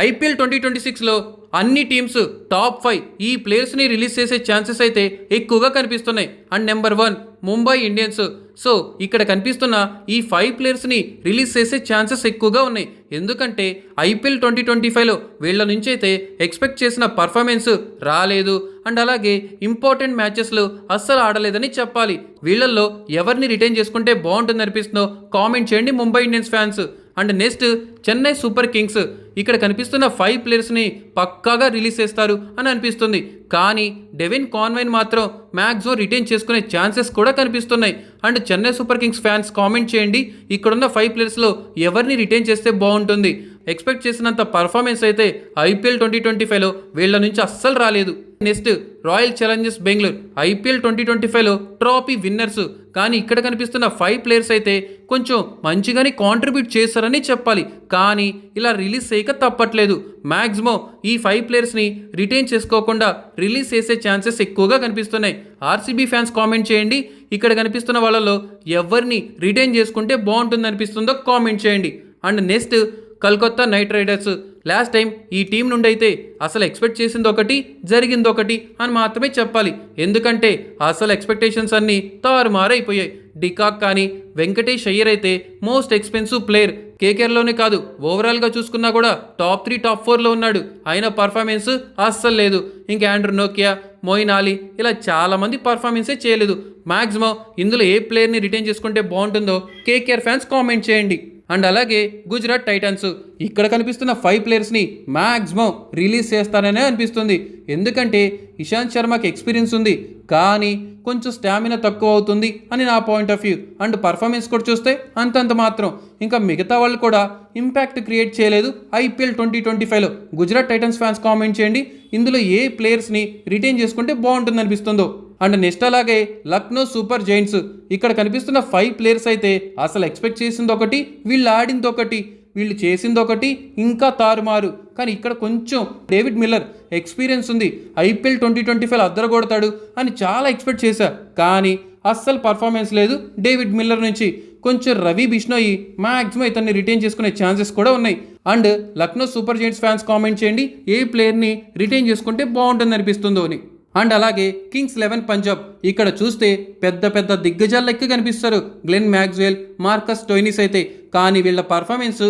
IPL twenty twenty సిక్స్లో అన్ని teams top five ఈ ప్లేయర్స్ని రిలీజ్ చేసే ఛాన్సెస్ అయితే ఎక్కువగా కనిపిస్తున్నాయి. And number one Mumbai Indians. So ఇక్కడ కనిపిస్తున్న ఈ ఫైవ్ ప్లేయర్స్ని రిలీజ్ చేసే ఛాన్సెస్ ఎక్కువగా ఉన్నాయి. ఎందుకంటే ఐపీఎల్ ట్వంటీ ట్వంటీ ఫైవ్లో వీళ్ళ నుంచి అయితే ఎక్స్పెక్ట్ చేసిన పర్ఫార్మెన్స్ రాలేదు. అండ్ అలాగే ఇంపార్టెంట్ మ్యాచెస్లో అస్సలు ఆడలేదని చెప్పాలి. వీళ్ళల్లో ఎవరిని రిటైన్ చేసుకుంటే బాగుంటుంది అనిపిస్తుందో కామెంట్ చేయండి Mumbai Indians fans. And next Chennai Super Kings ఇక్కడ కనిపిస్తున్న ఫైవ్ ప్లేయర్స్ని పక్కాగా రిలీజ్ చేస్తారు అని అనిపిస్తుంది. కానీ డెవిన్ కాన్వైన్ మాత్రం మ్యాక్సిమం రిటైన్ చేసుకునే ఛాన్సెస్ కూడా కనిపిస్తున్నాయి. And Chennai Super Kings fans comment చేయండి. ఇక్కడున్న ఫైవ్ ప్లేయర్స్లో ఎవరిని రిటైన్ చేస్తే బాగుంటుంది? ఎక్స్పెక్ట్ చేసినంత పర్ఫార్మెన్స్ అయితే ఐపీఎల్ ట్వంటీ ట్వంటీ ఫైవ్లో వీళ్ళ నుంచి అస్సలు రాలేదు. Next royal challengers Bengaluru IPL twenty twenty ఫైవ్లో ట్రాఫీ విన్నర్స్. కానీ ఇక్కడ కనిపిస్తున్న ఫైవ్ ప్లేయర్స్ అయితే కొంచెం మంచిగానే కాంట్రిబ్యూట్ చేస్తారని చెప్పాలి. కానీ ఇలా రిలీజ్ చేయక తప్పట్లేదు. మ్యాక్సిమం ఈ ఫైవ్ ప్లేయర్స్ని రిటైన్ చేసుకోకుండా రిలీజ్ చేసే ఛాన్సెస్ ఎక్కువగా కనిపిస్తున్నాయి. ఆర్సీబీ ఫ్యాన్స్ కామెంట్ చేయండి. ఇక్కడ కనిపిస్తున్న వాళ్ళలో ఎవరిని రిటైన్ చేసుకుంటే బాగుంటుంది అనిపిస్తుందో కామెంట్ చేయండి. And next Kolkata Knight Riders. Last time ఈ టీం నుండి అయితే అసలు ఎక్స్పెక్ట్ చేసింది ఒకటి జరిగింది ఒకటి అని మాత్రమే చెప్పాలి. ఎందుకంటే అసలు ఎక్స్పెక్టేషన్స్ అన్నీ తారుమారైపోయాయి. డికాక్ కానీ వెంకటేష్ అయ్యర్ అయితే మోస్ట్ ఎక్స్పెన్సివ్ ప్లేయర్. కేకేఆర్లోనే కాదు ఓవరాల్గా చూసుకున్నా కూడా టాప్ త్రీ టాప్ ఫోర్లో ఉన్నాడు. అయిన పర్ఫార్మెన్స్ అస్సలు లేదు. ఇంకా ఆండ్రూ నోకియా మోయిన్ అలీ ఇలా చాలామంది పర్ఫార్మెన్సే చేయలేదు. మ్యాక్సిమం ఇందులో ఏ ప్లేయర్ని రిటైన్ చేసుకుంటే బాగుంటుందో కేకేఆర్ ఫ్యాన్స్ కామెంట్ చేయండి. అండ్ అలాగే గుజరాత్ టైటన్స్. ఇక్కడ కనిపిస్తున్న ఫైవ్ ప్లేయర్స్ని మ్యాక్సిమం రిలీజ్ చేస్తారనే అనిపిస్తుంది. ఎందుకంటే ఇషాంత్ శర్మకి ఎక్స్పీరియన్స్ ఉంది. కానీ కొంచెం స్టామినా తక్కువ అవుతుంది అని నా point of view and performance కూడా చూస్తే అంతంత మాత్రం. ఇంకా మిగతా వాళ్ళు కూడా ఇంపాక్ట్ క్రియేట్ చేయలేదు. ఐపీఎల్ ట్వంటీ ట్వంటీ ఫైవ్లో గుజరాత్ టైటన్స్ ఫ్యాన్స్ కామెంట్ చేయండి. ఇందులో ఏ ప్లేయర్స్ని రిటైన్ చేసుకుంటే బాగుంటుంది అనిపిస్తుందో అండ్ నెక్స్ట్ అలాగే లక్నో సూపర్ జైంట్స్. ఇక్కడ కనిపిస్తున్న ఫైవ్ ప్లేయర్స్ అయితే అసలు ఎక్స్పెక్ట్ చేసింది ఒకటి వీళ్ళు ఆడింది ఒకటి వీళ్ళు చేసింది ఒకటి ఇంకా తారుమారు. కానీ ఇక్కడ కొంచెం డేవిడ్ మిల్లర్ ఎక్స్పీరియన్స్ ఉంది. ఐపీఎల్ ట్వంటీ ట్వంటీ ఫైవ్ అద్దర కొడతాడు అని చాలా ఎక్స్పెక్ట్ చేశా. కానీ అస్సలు పర్ఫార్మెన్స్ లేదు డేవిడ్ మిల్లర్ నుంచి. కొంచెం రవి బిష్ణోయి మ్యాక్సిమం ఇతన్ని రిటైన్ చేసుకునే ఛాన్సెస్ కూడా ఉన్నాయి. And Lucknow Super Giants fans comment చేయండి ఏ ప్లేయర్ని రిటైన్ చేసుకుంటే బాగుంటుంది అనిపిస్తుందో అని. అండ్ అలాగే కింగ్స్ లెవెన్ పంజాబ్. ఇక్కడ చూస్తే పెద్ద పెద్ద దిగ్గజాల లెక్క కనిపిస్తారు. గ్లెన్ మ్యాక్స్వెల్ మార్కస్ టోయినిస్ అయితే. కానీ వీళ్ళ పర్ఫార్మెన్స్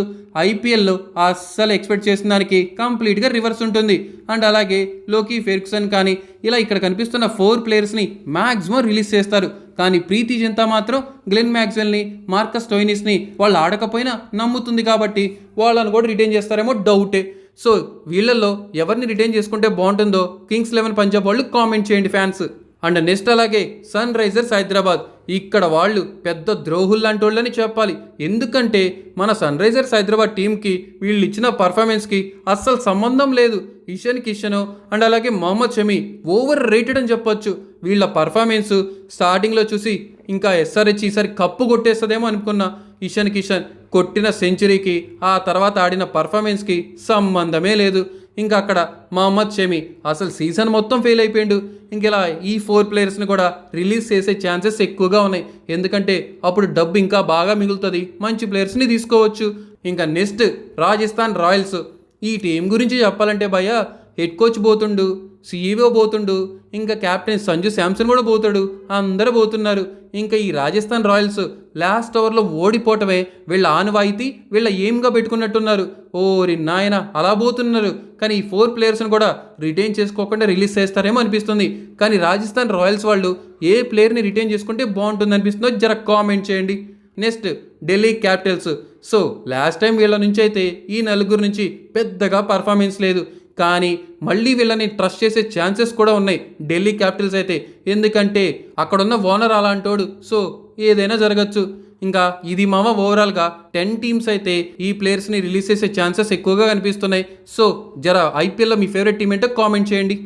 ఐపీఎల్లో అస్సలు ఎక్స్పెక్ట్ చేసిన దానికి కంప్లీట్గా రివర్స్ ఉంటుంది. అండ్ అలాగే లోకీ ఫెర్క్సన్ కానీ ఇలా ఇక్కడ కనిపిస్తున్న ఫోర్ ప్లేయర్స్ని మ్యాక్సిమం రిలీజ్ చేస్తారు. కానీ ప్రీతి జంతా మాత్రం గ్లెన్ మ్యాక్స్వెల్ని మార్కస్ టోయినిస్ని వాళ్ళు ఆడకపోయినా నమ్ముతుంది కాబట్టి వాళ్ళని కూడా రిటైన్ చేస్తారేమో డౌటే. సో వీళ్ళల్లో ఎవరిని రిటైన్ చేసుకుంటే బాగుంటుందో కింగ్స్ లెవెన్ పంజాబ్ వాళ్ళు కామెంట్ చేయండి ఫ్యాన్స్ అండ్ నెక్స్ట్ అలాగే సన్ రైజర్స్ హైదరాబాద్ ఇక్కడ వాళ్ళు పెద్ద ద్రోహులు లాంటి వాళ్ళని చెప్పాలి. ఎందుకంటే మన సన్ రైజర్స్ హైదరాబాద్ టీంకి వీళ్ళు ఇచ్చిన పర్ఫార్మెన్స్కి అస్సలు సంబంధం లేదు. ఇషన్ కిషన్ అండ్ అలాగే మొహమ్మద్ షమీ ఓవర్ రేటెడ్ అని చెప్పొచ్చు. వీళ్ళ పర్ఫార్మెన్స్ స్టార్టింగ్లో చూసి ఇంకా ఎస్ఆర్హెచ్ ఈసారి కప్పు కొట్టేస్తుందేమో అనుకున్నా. ఇషన్ కిషన్ కొట్టిన సెంచరీకి ఆ తర్వాత ఆడిన పర్ఫార్మెన్స్కి సంబంధమే లేదు. ఇంకా అక్కడ మహమ్మద్ షమి అసలు సీజన్ మొత్తం ఫెయిల్ అయిపోయిండు. ఇంక ఇలా ఈ ఫోర్ ప్లేయర్స్ని కూడా రిలీజ్ చేసే ఛాన్సెస్ ఎక్కువగా ఉన్నాయి. ఎందుకంటే అప్పుడు డబ్బు ఇంకా బాగా మిగులుతుంది. మంచి ప్లేయర్స్ని తీసుకోవచ్చు. ఇంకా నెక్స్ట్ రాజస్థాన్ రాయల్స్. ఈ టీం గురించి చెప్పాలంటే భయ్య హెడ్ కోచ్ పోతుండు సీఈఓ పోతుండు ఇంకా కెప్టెన్ సంజు శాంసన్ కూడా పోతాడు అందరూ పోతున్నారు. ఇంకా ఈ రాజస్థాన్ రాయల్స్ లాస్ట్ ఓవర్లో ఓడిపోవటమే వీళ్ళ ఆనవాయితీ వీళ్ళ ఏమ్గా పెట్టుకున్నట్టున్నారు. ఓరి నాయన అలా పోతున్నారు. కానీ ఈ ఫోర్ ప్లేయర్స్ని కూడా రిటైన్ చేసుకోకుండా రిలీజ్ చేస్తారేమో అనిపిస్తుంది. కానీ రాజస్థాన్ రాయల్స్ వాళ్ళు ఏ ప్లేయర్ని రిటైన్ చేసుకుంటే బాగుంటుంది అనిపిస్తుందో జర కామెంట్ చేయండి. Next Delhi Capitals. So last time వీళ్ళ నుంచి అయితే ఈ నలుగురు నుంచి పెద్దగా పర్ఫార్మెన్స్ లేదు. కానీ మళ్ళీ వీళ్ళని ట్రస్ట్ చేసే ఛాన్సెస్ కూడా ఉన్నాయి. ఢిల్లీ క్యాపిటల్స్ అయితే. ఎందుకంటే అక్కడున్న ఓనర్ అలాంటోడు. సో ఏదైనా జరగచ్చు. ఇంకా ఇది మామ ఓవరాల్గా టెన్ టీమ్స్ అయితే ఈ ప్లేయర్స్ని రిలీజ్ చేసే ఛాన్సెస్ ఎక్కువగా కనిపిస్తున్నాయి. సో జర ఐపీఎల్లో మీ ఫేవరెట్ టీం ఏంటో కామెంట్ చేయండి.